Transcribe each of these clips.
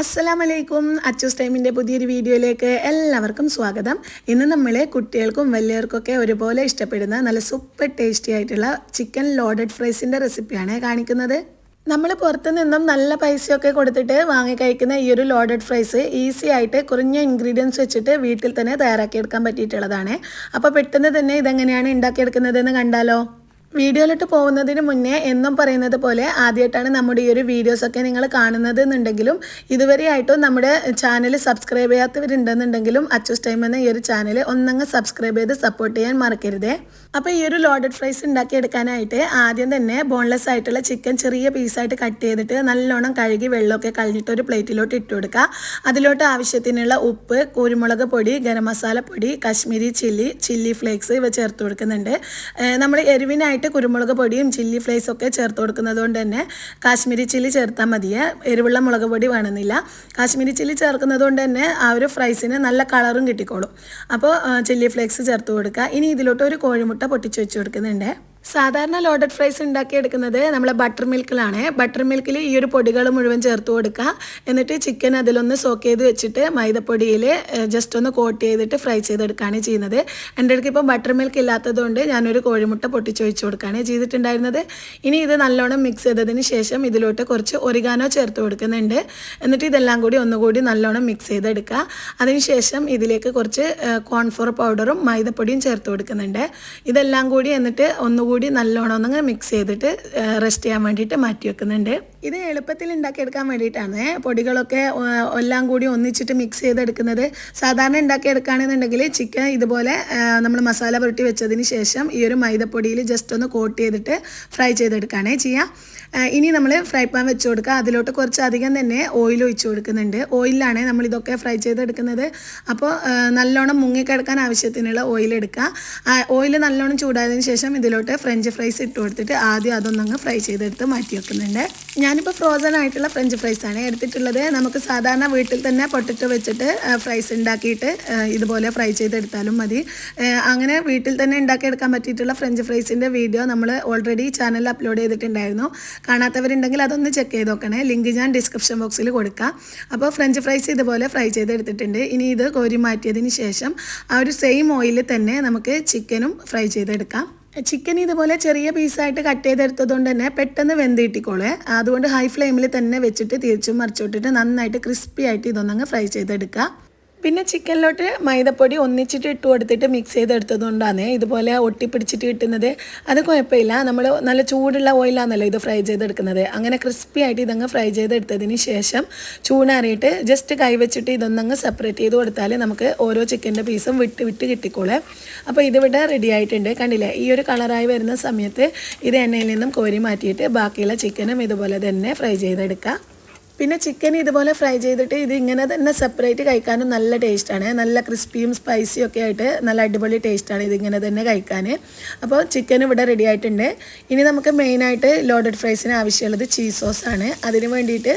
അസ്സലാം വലൈക്കും അച്ചൂസ് ടൈമിന്റെ പുതിയൊരു വീഡിയോയിലേക്ക് എല്ലാവർക്കും സ്വാഗതം. ഇന്ന് നമ്മൾ കുട്ടികൾക്കും വലിയവർക്കൊക്കെ ഒരുപോലെ ഇഷ്ടപ്പെടുന്ന നല്ല സൂപ്പർ ടേസ്റ്റി ആയിട്ടുള്ള ചിക്കൻ ലോഡഡ് ഫ്രൈസിന്റെ റെസിപ്പിയാണ് കാണിക്കുന്നത്. നമ്മൾ പുറത്തു നിന്നും നല്ല പൈസയൊക്കെ കൊടുത്തിട്ട് വാങ്ങി കഴിക്കുന്ന ഈ ഒരു ലോഡഡ് ഫ്രൈസ് ഈസി ആയിട്ട് കുറഞ്ഞ ഇൻഗ്രീഡിയൻസ് വെച്ചിട്ട് വീട്ടിൽ തന്നെ തയ്യാറാക്കിയെടുക്കാൻ പറ്റിയിട്ടുള്ളതാണ്. അപ്പോൾ പെട്ടെന്ന് തന്നെ ഇതെങ്ങനെയാണ് ഉണ്ടാക്കിയെടുക്കുന്നതെന്ന് കണ്ടാലോ? വീഡിയോയിലിട്ട് പോകുന്നതിന് മുന്നേ എന്നും പറയുന്നത് പോലെ ആദ്യമായിട്ടാണ് നമ്മുടെ ഈ ഒരു വീഡിയോസൊക്കെ നിങ്ങൾ കാണുന്നത് എന്നുണ്ടെങ്കിലും ഇതുവരെയായിട്ടും നമ്മുടെ ചാനൽ സബ്സ്ക്രൈബ് ചെയ്യാത്തവരുണ്ടെന്നുണ്ടെങ്കിലും അച്ചൂസ് ടൈം എന്ന ഈ ഒരു ചാനൽ ഒന്നങ്ങ് സബ്സ്ക്രൈബ് ചെയ്ത് സപ്പോർട്ട് ചെയ്യാൻ മറക്കരുതേ. അപ്പോൾ ഈ ഒരു ലോഡഡ് ഫ്രൈസ് ഉണ്ടാക്കിയെടുക്കാനായിട്ട് ആദ്യം തന്നെ ബോൺലെസ് ആയിട്ടുള്ള ചിക്കൻ ചെറിയ പീസായിട്ട് കട്ട് ചെയ്തിട്ട് നല്ലോണം കഴുകി വെള്ളമൊക്കെ കഴിഞ്ഞിട്ട് ഒരു പ്ലേറ്റിലോട്ട് ഇട്ട് കൊടുക്കുക. അതിലോട്ട് ആവശ്യത്തിനുള്ള ഉപ്പ് കുരുമുളക് പൊടി ഗരം മസാല പൊടി കശ്മീരി ചില്ലി ചില്ലി ഫ്ലേക്സ് ഇവ ചേർത്ത് കൊടുക്കുന്നുണ്ട്. നമ്മൾ എരിവിനായിട്ട് കുരുമുളക് പൊടിയും ചില്ലി ഫ്ലേസും ഒക്കെ ചേർത്ത് കൊടുക്കുന്നത് കൊണ്ട് തന്നെ കാശ്മീരി ചില്ലി ചേർത്താൽ മതിയെ എരിവുള്ള മുളക് പൊടി വേണമെന്നില്ല. കാശ്മീരി ചില്ലി ചേർക്കുന്നത് കൊണ്ട് തന്നെ ആ ഒരു ഫ്രൈസിന് നല്ല കളറും കിട്ടിക്കോളും. അപ്പോൾ ചില്ലി ഫ്ലേക്സ് ചേർത്ത് കൊടുക്കുക. ഇനി ഇതിലോട്ട് ഒരു കോഴിമുട്ട പൊട്ടിച്ച് വെച്ച് കൊടുക്കുന്നുണ്ട്. സാധാരണ ലോഡഡ് ഫ്രൈസ് ഉണ്ടാക്കിയെടുക്കുന്നത് നമ്മൾ ബട്ടർ മിൽക്കിലാണ് ബട്ടർ മിൽക്കിൽ ഈ ഒരു പൊടികൾ മുഴുവൻ ചേർത്ത് കൊടുക്കുക. എന്നിട്ട് ചിക്കൻ അതിലൊന്ന് സോക്ക് ചെയ്ത് വെച്ചിട്ട് മൈദപ്പൊടിയിൽ ജസ്റ്റ് ഒന്ന് കോട്ട് ചെയ്തിട്ട് ഫ്രൈ ചെയ്തെടുക്കുകയാണ് ചെയ്യുന്നത്. എന്റെ അടുത്ത് ഇപ്പോൾ ബട്ടർ മിൽക്ക് ഇല്ലാത്തതുകൊണ്ട് ഞാനൊരു കോഴിമുട്ട പൊട്ടിച്ചൊഴിച്ച് കൊടുക്കുകയാണ് ചെയ്തിട്ടുണ്ടായിരുന്നത്. ഇനി ഇത് നല്ലോണം മിക്സ് ചെയ്തതിന് ശേഷം ഇതിലോട്ട് കുറച്ച് ഒരിഗാനോ ചേർത്ത് കൊടുക്കുന്നുണ്ട്. എന്നിട്ട് ഇതെല്ലാം കൂടി ഒന്നുകൂടി നല്ലോണം മിക്സ് ചെയ്തെടുക്കുക. അതിനുശേഷം ഇതിലേക്ക് കുറച്ച് കോൺഫ്ലോർ പൗഡറും മൈദപ്പൊടിയും ചേർത്ത് കൊടുക്കുന്നുണ്ട്. ഇതെല്ലാം കൂടി എന്നിട്ട് ഒന്നുകൂടി നല്ലോണം ഒന്നങ്ങ് മിക്സ് ചെയ്തിട്ട് റെസ്റ്റ് ചെയ്യാൻ വേണ്ടിയിട്ട് മാറ്റി വെക്കുന്നുണ്ട്. ഇത് എളുപ്പത്തിൽ ഉണ്ടാക്കിയെടുക്കാൻ വേണ്ടിയിട്ടാണ്. പൊടികളൊക്കെ എല്ലാം കൂടി ഒന്നിച്ചിട്ട് മിക്സ് ചെയ്തെടുക്കുന്നത്. സാധാരണ ഉണ്ടാക്കിയെടുക്കുകയാണെന്നുണ്ടെങ്കിൽ ചിക്കൻ ഇതുപോലെ നമ്മൾ മസാല പുരട്ടി വെച്ചതിന് ശേഷം ഈ ഒരു മൈദപ്പൊടിയിൽ ജസ്റ്റ് ഒന്ന് കോട്ട് ചെയ്തിട്ട് ഫ്രൈ ചെയ്തെടുക്കുകയാണേ ചെയ്യാം. ഇനി നമ്മൾ ഫ്രൈ പാൻ വെച്ച് കൊടുക്കുക. അതിലോട്ട് കുറച്ചധികം തന്നെ ഓയിൽ ഒഴിച്ചു കൊടുക്കുന്നുണ്ട്. ഓയിലാണ് നമ്മൾ ഇതൊക്കെ ഫ്രൈ ചെയ്തെടുക്കുന്നത്. അപ്പോൾ നല്ലോണം മുങ്ങിക്കിടക്കാൻ ആവശ്യത്തിനുള്ള ഓയിൽ എടുക്കുക. ഓയിൽ നല്ലോണം ചൂടായതിനു ശേഷം ഇതിലോട്ട് ഫ്രഞ്ച് ഫ്രൈസ് ഇട്ട് കൊടുത്തിട്ട് ആദ്യം അതൊന്നങ്ങ് ഫ്രൈ ചെയ്തെടുത്ത് മാറ്റി വെക്കുന്നുണ്ട്. ഞാനിപ്പോൾ ഫ്രോസൺ ആയിട്ടുള്ള ഫ്രഞ്ച് ഫ്രൈസ് ആണ് എടുത്തിട്ടുള്ളത്. നമുക്ക് സാധാരണ വീട്ടിൽ തന്നെ പൊട്ടിട്ട് വെച്ചിട്ട് ഫ്രൈസ് ഉണ്ടാക്കിയിട്ട് ഇതുപോലെ ഫ്രൈ ചെയ്തെടുത്താലും മതി. അങ്ങനെ വീട്ടിൽ തന്നെ ഉണ്ടാക്കിയെടുക്കാൻ പറ്റിയിട്ടുള്ള ഫ്രഞ്ച് ഫ്രൈസിന്റെ വീഡിയോ നമ്മൾ ഓൾറെഡി ചാനലിൽ അപ്ലോഡ് ചെയ്തിട്ടുണ്ടായിരുന്നു. കാണാത്തവരുണ്ടെങ്കിൽ അതൊന്ന് ചെക്ക് ചെയ്ത് നോക്കണേ. ലിങ്ക് ഞാൻ ഡിസ്ക്രിപ്ഷൻ ബോക്സിൽ കൊടുക്കാം. അപ്പോൾ ഫ്രഞ്ച് ഫ്രൈസ് ഇതുപോലെ ഫ്രൈ ചെയ്തെടുത്തിട്ടുണ്ട്. ഇനി ഇത് കോരി മാറ്റിയതിന് ശേഷം ആ ഒരു സെയിം ഓയിലിൽ തന്നെ നമുക്ക് ചിക്കനും ഫ്രൈ ചെയ്തെടുക്കാം. ചിക്കൻ ഇതുപോലെ ചെറിയ പീസായിട്ട് കട്ട് ചെയ്തെടുത്തതുകൊണ്ട് തന്നെ പെട്ടെന്ന് വെന്ത് കിട്ടിക്കോളേ. അതുകൊണ്ട് ഹൈ ഫ്ലെയിമിൽ തന്നെ വെച്ചിട്ട് തിരിച്ചും മറിച്ചോട്ടിട്ട് നന്നായിട്ട് ക്രിസ്പി ആയിട്ട് ഇതൊന്നങ്ങ് ഫ്രൈ ചെയ്തെടുക്കുക പിന്നെ ചിക്കനിലോട്ട് മൈദപ്പൊടി ഒന്നിച്ചിട്ട് ഇട്ട് കൊടുത്തിട്ട് മിക്സ് ചെയ്തെടുത്തതുകൊണ്ടാണ് ഇതുപോലെ ഒട്ടിപ്പിടിച്ചിട്ട് കിട്ടുന്നത്. അത് കുഴപ്പമില്ല. നമ്മൾ നല്ല ചൂടുള്ള ഓയിലാണല്ലോ ഇത് ഫ്രൈ ചെയ്തെടുക്കുന്നത്. അങ്ങനെ ക്രിസ്പി ആയിട്ട് ഇതങ്ങ് ഫ്രൈ ചെയ്തെടുത്തതിന് ശേഷം ചൂടാറിയിട്ട് ജസ്റ്റ് കൈവച്ചിട്ട് ഇതൊന്നങ്ങ് സെപ്പറേറ്റ് ചെയ്ത് കൊടുത്താൽ നമുക്ക് ഓരോ ചിക്കന്റെ പീസും വിട്ട് വിട്ട് കിട്ടിക്കോളെ. അപ്പോൾ ഇതിവിടെ റെഡി ആയിട്ടുണ്ട്. കണ്ടില്ലേ? ഈ ഒരു കളറായി വരുന്ന സമയത്ത് ഇത് എണ്ണയിൽ നിന്നും കോരി മാറ്റിയിട്ട് ബാക്കിയുള്ള ചിക്കനും ഇതുപോലെ തന്നെ ഫ്രൈ ചെയ്തെടുക്കുക പിന്നെ ചിക്കൻ ഇതുപോലെ ഫ്രൈ ചെയ്തിട്ട് ഇത് ഇങ്ങനെ തന്നെ സെപ്പറേറ്റ് കഴിക്കാനും നല്ല ടേസ്റ്റാണ് നല്ല ക്രിസ്പിയും സ്പൈസിയും ഒക്കെ ആയിട്ട് നല്ല അടിപൊളി ടേസ്റ്റാണ് ഇതിങ്ങനെ തന്നെ കഴിക്കാൻ അപ്പോൾ ചിക്കൻ ഇവിടെ റെഡി ആയിട്ടുണ്ട്. ഇനി നമുക്ക് മെയിനായിട്ട് ലോഡഡ് ഫ്രൈസിന് ആവശ്യമുള്ളത് ചീസ് സോസ് ആണ്. അതിന് വേണ്ടിയിട്ട്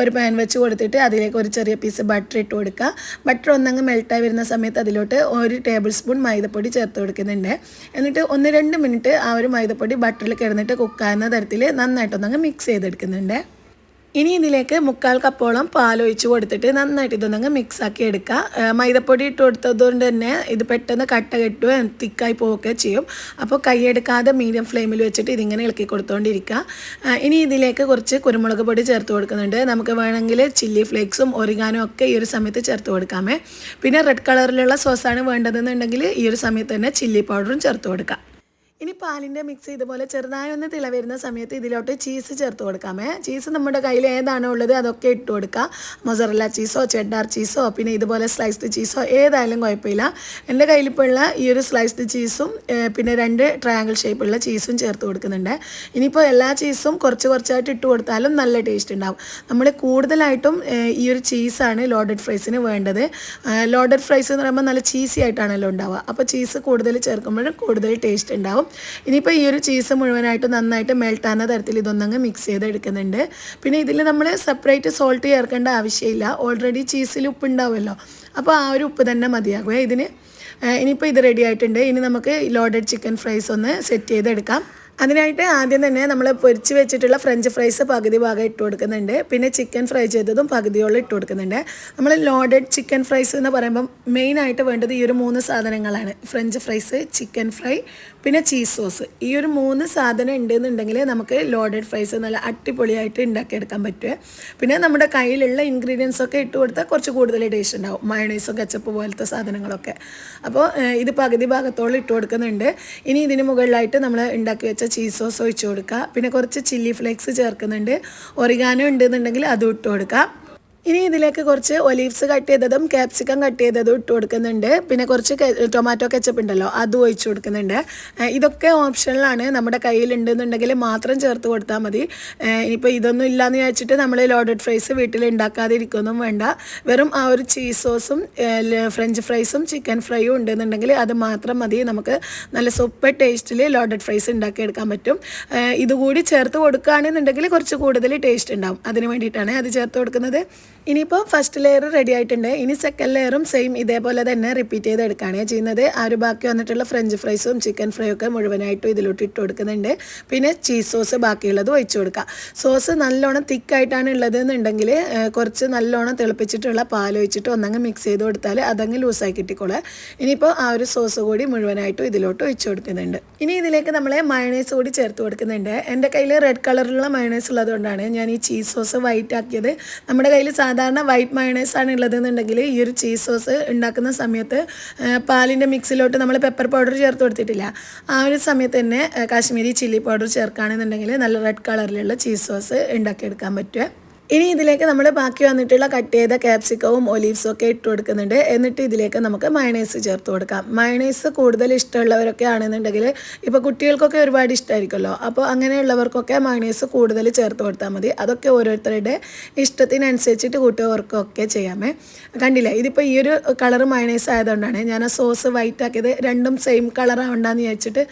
ഒരു പാൻ വെച്ച് കൊടുത്തിട്ട് അതിലേക്ക് ഒരു ചെറിയ പീസ് ബട്ടർ ഇട്ട് കൊടുക്കുക. ബട്ടർ ഒന്നങ്ങ് മെൽട്ടായി വരുന്ന സമയത്ത് അതിലോട്ട് ഒരു ടേബിൾ സ്പൂൺ മൈദപ്പൊടി ചേർത്ത് കൊടുക്കുന്നുണ്ട്. എന്നിട്ട് ഒന്ന് രണ്ട് മിനിറ്റ് ആ ഒരു മൈദപ്പൊടി ബട്ടറിൽ കിടന്നിട്ട് കുക്കാവുന്ന തരത്തിൽ നന്നായിട്ടൊന്നങ്ങ് മിക്സ് ചെയ്തെടുക്കുന്നുണ്ട്. ഇനി ഇതിലേക്ക് മുക്കാൽ കപ്പോളം പാലൊഴിച്ച് കൊടുത്തിട്ട് നന്നായിട്ട് ഇതൊന്നങ്ങ് മിക്സാക്കി എടുക്കുക മൈദപ്പൊടി ഇട്ട് കൊടുത്തതുകൊണ്ട് തന്നെ ഇത് പെട്ടെന്ന് കട്ട കെട്ടുകയും തിക്കായി പോവുകയൊക്കെ ചെയ്യും. അപ്പോൾ കൈയെടുക്കാതെ മീഡിയം ഫ്ലെയിമിൽ വെച്ചിട്ട് ഇതിങ്ങനെ ഇളക്കി കൊടുത്തുകൊണ്ടിരിക്കുക ഇനി ഇതിലേക്ക് കുറച്ച് കുരുമുളക് പൊടി ചേർത്ത് കൊടുക്കുന്നുണ്ട്. നമുക്ക് വേണമെങ്കിൽ ചില്ലി ഫ്ലേക്സും ഒറിഗാനും ഒക്കെ ഈ ഒരു സമയത്ത് ചേർത്ത് കൊടുക്കാമേ. പിന്നെ റെഡ് കളറിലുള്ള സോസാണ് വേണ്ടതെന്നുണ്ടെങ്കിൽ ഈ ഒരു സമയത്ത് തന്നെ ചില്ലി പൗഡറും ചേർത്ത് കൊടുക്കാം. ഇനി പാലിന്റെ മിക്സ് ഇതുപോലെ ചെറുതായി ഒന്ന് തിള വരുന്ന സമയത്ത് ഇതിലോട്ട് ചീസ് ചേർത്ത് കൊടുക്കാമേ. ചീസ് നമ്മുടെ കയ്യിൽ ഏതാണോ ഉള്ളത് അതൊക്കെ ഇട്ട് കൊടുക്കുക മൊസറല്ല ചീസോ ചെഡാർ ചീസോ പിന്നെ ഇതുപോലെ സ്ലൈസ്ഡ് ചീസോ ഏതായാലും കുഴപ്പമില്ല. എന്റെ കയ്യിലിപ്പോൾ ഉള്ള ഈ ഒരു സ്ലൈസ്ഡ് ചീസും പിന്നെ രണ്ട് ട്രയാങ്കിൾ ഷേപ്പുള്ള ചീസും ചേർത്ത് കൊടുക്കുന്നുണ്ട്. ഇനിയിപ്പോൾ എല്ലാ ചീസും കുറച്ച് കുറച്ചായിട്ട് ഇട്ട് കൊടുത്താലും നല്ല ടേസ്റ്റ് ഉണ്ടാവും. നമ്മൾ കൂടുതലായിട്ടും ഈ ഒരു ചീസാണ് ലോഡഡ് ഫ്രൈസിന് വേണ്ടത്. ലോഡഡ് ഫ്രൈസ് എന്ന് പറയുമ്പോൾ നല്ല ചീസി ആയിട്ടാണല്ലോ ഉണ്ടാവുക. അപ്പോൾ ചീസ് കൂടുതൽ ചേർക്കുമ്പോഴും കൂടുതൽ ടേസ്റ്റ് ഉണ്ടാവും. ഇനിയിപ്പോൾ ഈ ഒരു ചീസ് മുഴുവനായിട്ട് നന്നായിട്ട് മെൽട്ടാകുന്ന തരത്തിൽ ഇതൊന്നങ്ങ് മിക്സ് ചെയ്തെടുക്കുന്നുണ്ട്. പിന്നെ ഇതിൽ നമ്മൾ സെപ്പറേറ്റ് സോൾട്ട് ചേർക്കേണ്ട ആവശ്യമില്ല. ഓൾറെഡി ചീസിൽ ഉപ്പ് ഉണ്ടാവുമല്ലോ അപ്പോൾ ആ ഒരു ഉപ്പ് തന്നെ മതിയാകുമേ ഇതിന് ഇനിയിപ്പോൾ ഇത് റെഡി ആയിട്ടുണ്ട്. ഇനി നമുക്ക് ലോഡഡ് ചിക്കൻ ഫ്രൈസ് ഒന്ന് സെറ്റ് ചെയ്തെടുക്കാം. അതിനായിട്ട് ആദ്യം തന്നെ നമ്മൾ പൊരിച്ച് വെച്ചിട്ടുള്ള ഫ്രഞ്ച് ഫ്രൈസ് പകുതി ഭാഗം ഇട്ട് കൊടുക്കുന്നുണ്ട്. പിന്നെ ചിക്കൻ ഫ്രൈ ചെയ്തതും പകുതിയോളം ഇട്ട് കൊടുക്കുന്നുണ്ട്. നമ്മൾ ലോഡഡ് ചിക്കൻ ഫ്രൈസ് എന്ന് പറയുമ്പം മെയിനായിട്ട് വേണ്ടത് ഈ ഒരു മൂന്ന് സാധനങ്ങളാണ്. ഫ്രഞ്ച് ഫ്രൈസ് ചിക്കൻ ഫ്രൈ പിന്നെ ചീസ് സോസ് ഈ ഒരു മൂന്ന് സാധനം ഉണ്ടെന്നുണ്ടെങ്കിൽ നമുക്ക് ലോഡഡ് ഫ്രൈസ് നല്ല അടിപൊളിയായിട്ട് ഉണ്ടാക്കിയെടുക്കാൻ പറ്റുക പിന്നെ നമ്മുടെ കയ്യിലുള്ള ഇൻഗ്രീഡിയൻസ് ഒക്കെ ഇട്ട് കൊടുത്താൽ കുറച്ച് കൂടുതൽ ടേസ്റ്റ് ഉണ്ടാവും മയണൈസും കച്ചപ്പ് പോലത്തെ സാധനങ്ങളൊക്കെ. അപ്പോൾ ഇത് പകുതി ഭാഗത്തോളം ഇട്ട് കൊടുക്കുന്നുണ്ട്. ഇനി ഇതിന് മുകളിലായിട്ട് നമ്മൾ ഉണ്ടാക്കി വെച്ച ചീസ് സോസ് ഒഴിച്ച് കൊടുക്കുക പിന്നെ കുറച്ച് ചില്ലി ഫ്ലേക്സ് ചേർക്കുന്നുണ്ട്. ഒറിഗാനോ ഉണ്ടെന്നുണ്ടെങ്കിൽ അതും ഇട്ട് കൊടുക്കുക ഇനി ഇതിലേക്ക് കുറച്ച് ഒലീവ്സ് കട്ട് ചെയ്തതും ക്യാപ്സിക്കം കട്ട് ചെയ്തതും ഇട്ട് കൊടുക്കുന്നുണ്ട്. പിന്നെ കുറച്ച് ടൊമാറ്റോ കെച്ചപ്പ് ഉണ്ടല്ലോ അതും ഒഴിച്ചു കൊടുക്കുന്നുണ്ട്. ഇതൊക്കെ ഓപ്ഷനിലാണ് നമ്മുടെ കയ്യിലുണ്ടെന്നുണ്ടെങ്കിൽ മാത്രം ചേർത്ത് കൊടുത്താൽ മതി. ഇനിയിപ്പോൾ ഇതൊന്നും ഇല്ലയെന്ന് വിചാരിച്ചിട്ട് നമ്മൾ ലോഡഡ് ഫ്രൈസ് വീട്ടിൽ ഉണ്ടാക്കാതിരിക്കൊന്നും വേണ്ട. വെറും ആ ഒരു ചീസ് സോസും ഫ്രഞ്ച് ഫ്രൈസും ചിക്കൻ ഫ്രൈയും ഉണ്ടെന്നുണ്ടെങ്കിൽ അത് മാത്രം മതി. നമുക്ക് നല്ല സൂപ്പർ ടേസ്റ്റിൽ ലോഡഡ് ഫ്രൈസ് ഉണ്ടാക്കിയെടുക്കാൻ പറ്റും. ഇതുകൂടി ചേർത്ത് കൊടുക്കുകയാണെന്നുണ്ടെങ്കിൽ കുറച്ച് കൂടുതൽ ടേസ്റ്റ് ഉണ്ടാവും. അതിന് വേണ്ടിയിട്ടാണ് അത് ചേർത്ത് കൊടുക്കുന്നത്. ഇനിയിപ്പോൾ ഫസ്റ്റ് ലെയർ റെഡി ആയിട്ടുണ്ട്. ഇനി സെക്കൻഡ് ലെയറും സെയിം ഇതേപോലെ തന്നെ റിപ്പീറ്റ് ചെയ്ത് എടുക്കുകയാണ് ചെയ്യുന്നത്. ആ ഒരു ബാക്കി വന്നിട്ടുള്ള ഫ്രഞ്ച് ഫ്രൈസും ചിക്കൻ ഫ്രൈ ഒക്കെ മുഴുവനായിട്ടും ഇതിലോട്ട് ഇട്ട് കൊടുക്കുന്നുണ്ട്. പിന്നെ ചീസ് സോസ് ബാക്കിയുള്ളത് ഒഴിച്ചു കൊടുക്കുക സോസ് നല്ലോണം തിക്കായിട്ടാണ് ഉള്ളത് എന്നുണ്ടെങ്കിൽ കുറച്ച് നല്ലോണം തിളപ്പിച്ചിട്ടുള്ള പാൽ ഒഴിച്ചിട്ട് ഒന്നങ്ങ് മിക്സ് ചെയ്ത് കൊടുത്താൽ അതങ്ങ് ലൂസായി കിട്ടിക്കോളെ. ഇനിയിപ്പോൾ ആ ഒരു സോസ് കൂടി മുഴുവനായിട്ടും ഇതിലോട്ട് ഒഴിച്ചു കൊടുക്കുന്നുണ്ട്. ഇനി ഇതിലേക്ക് നമ്മൾ മയണൈസ് കൂടി ചേർത്ത് കൊടുക്കുന്നുണ്ട്. എന്റെ കയ്യിൽ റെഡ് കളറിലുള്ള മയണൈസ് ഉള്ളതുകൊണ്ടാണ് ഞാൻ ഈ ചീസ് സോസ് വൈറ്റ് ആക്കിയത്. നമ്മുടെ കയ്യിൽ സാധാരണ വൈറ്റ് മയണൈസ് ആണ് ഉള്ളതെന്നുണ്ടെങ്കിൽ ഈ ഒരു ചീസ് സോസ് ഉണ്ടാക്കുന്ന സമയത്ത് പാലിന്റെ മിക്സിലോട്ട് നമ്മൾ പെപ്പർ പൗഡർ ചേർത്ത് കൊടുത്തിട്ടില്ല. ആ ഒരു സമയത്ത് തന്നെ കാശ്മീരി ചില്ലി പൗഡർ ചേർക്കുകയാണെന്നുണ്ടെങ്കിൽ നല്ല റെഡ് കളറിലുള്ള ചീസ് സോസ് ഉണ്ടാക്കിയെടുക്കാൻ പറ്റുക ഇനി ഇതിലേക്ക് നമ്മൾ ബാക്കി വന്നിട്ടുള്ള കട്ട് ചെയ്ത ക്യാപ്സിക്കവും ഒലീവ്സും ഒക്കെ ഇട്ട് കൊടുക്കുന്നുണ്ട്. എന്നിട്ട് ഇതിലേക്ക് നമുക്ക് മയണൈസ് ചേർത്ത് കൊടുക്കാം. മയണൈസ് കൂടുതൽ ഇഷ്ടമുള്ളവരൊക്കെ ആണെന്നുണ്ടെങ്കിൽ ഇപ്പോൾ കുട്ടികൾക്കൊക്കെ ഒരുപാട് ഇഷ്ടമായിരിക്കുമല്ലോ അപ്പോൾ അങ്ങനെയുള്ളവർക്കൊക്കെ മയണൈസ് കൂടുതൽ ചേർത്ത് കൊടുത്താൽ മതി. അതൊക്കെ ഓരോരുത്തരുടെ ഇഷ്ടത്തിനനുസരിച്ചിട്ട് കൂട്ടുകാർക്കൊക്കെ ചെയ്യാമേ. കണ്ടില്ലേ? ഇതിപ്പോൾ ഈ ഒരു കളർ മയണൈസ് ആയതുകൊണ്ടാണ് ഞാൻ ആ സോസ് വൈറ്റ് ആക്കിയത്. രണ്ടും സെയിം കളർ ആവണ്ടെന്ന് വിചാരിച്ചിട്ട്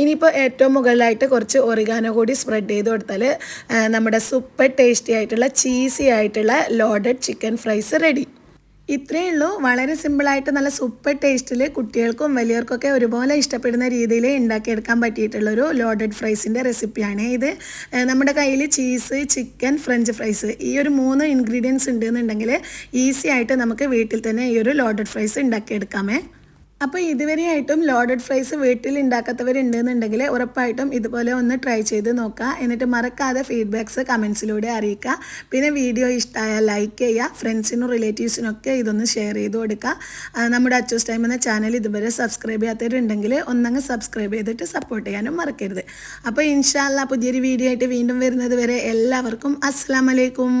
ഇനിയിപ്പോൾ ഏറ്റവും മുകളിലായിട്ട് കുറച്ച് ഒറിഗാനോ കൂടി സ്പ്രെഡ് ചെയ്ത് കൊടുത്താൽ നമ്മുടെ സൂപ്പർ ടേസ്റ്റി ആയിട്ടുള്ള ചീസി ആയിട്ടുള്ള ലോഡഡ് ചിക്കൻ ഫ്രൈസ് റെഡി ഇത്രയേ ഉള്ളൂ. വളരെ സിമ്പിളായിട്ട് നല്ല സൂപ്പർ ടേസ്റ്റിൽ കുട്ടികൾക്കും വലിയവർക്കൊക്കെ ഒരുപോലെ ഇഷ്ടപ്പെടുന്ന രീതിയിൽ ഉണ്ടാക്കിയെടുക്കാൻ പറ്റിയിട്ടുള്ളൊരു ലോഡഡ് ഫ്രൈസിന്റെ റെസിപ്പിയാണ് ഇത്. നമ്മുടെ കയ്യിൽ ചീസ് ചിക്കൻ ഫ്രഞ്ച് ഫ്രൈസ് ഈ ഒരു മൂന്ന് ഇൻഗ്രീഡിയൻസ് ഉണ്ടെന്നുണ്ടെങ്കിൽ ഈസി ആയിട്ട് നമുക്ക് വീട്ടിൽ തന്നെ ഈ ഒരു ലോഡഡ് ഫ്രൈസ് ഉണ്ടാക്കിയെടുക്കാമേ. അപ്പോൾ ഇതുവരെയായിട്ടും ലോഡഡ് ഫ്രൈസ് വീട്ടിൽ ഉണ്ടാക്കാത്തവരുണ്ടെന്നുണ്ടെങ്കിൽ ഉറപ്പായിട്ടും ഇതുപോലെ ഒന്ന് ട്രൈ ചെയ്ത് നോക്കുക എന്നിട്ട് മറക്കാതെ ഫീഡ്ബാക്ക്സ് കമൻസിലൂടെ അറിയിക്കുക പിന്നെ വീഡിയോ ഇഷ്ടമായാൽ ലൈക്ക് ചെയ്യുക ഫ്രണ്ട്സിനും റിലേറ്റീവ്സിനും ഒക്കെ ഇതൊന്ന് ഷെയർ ചെയ്ത് കൊടുക്കുക നമ്മുടെ അച്ചൂസ് ടൈം എന്ന ചാനൽ ഇതുവരെ സബ്സ്ക്രൈബ് ചെയ്യാത്തവരുണ്ടെങ്കിൽ ഒന്നങ്ങ് സബ്സ്ക്രൈബ് ചെയ്തിട്ട് സപ്പോർട്ട് ചെയ്യാനും മറക്കരുത്. അപ്പോൾ ഇൻഷാല്ല പുതിയൊരു വീഡിയോ ആയിട്ട് വീണ്ടും വരുന്നത് വരെ എല്ലാവർക്കും അസ്സാം വലൈക്കും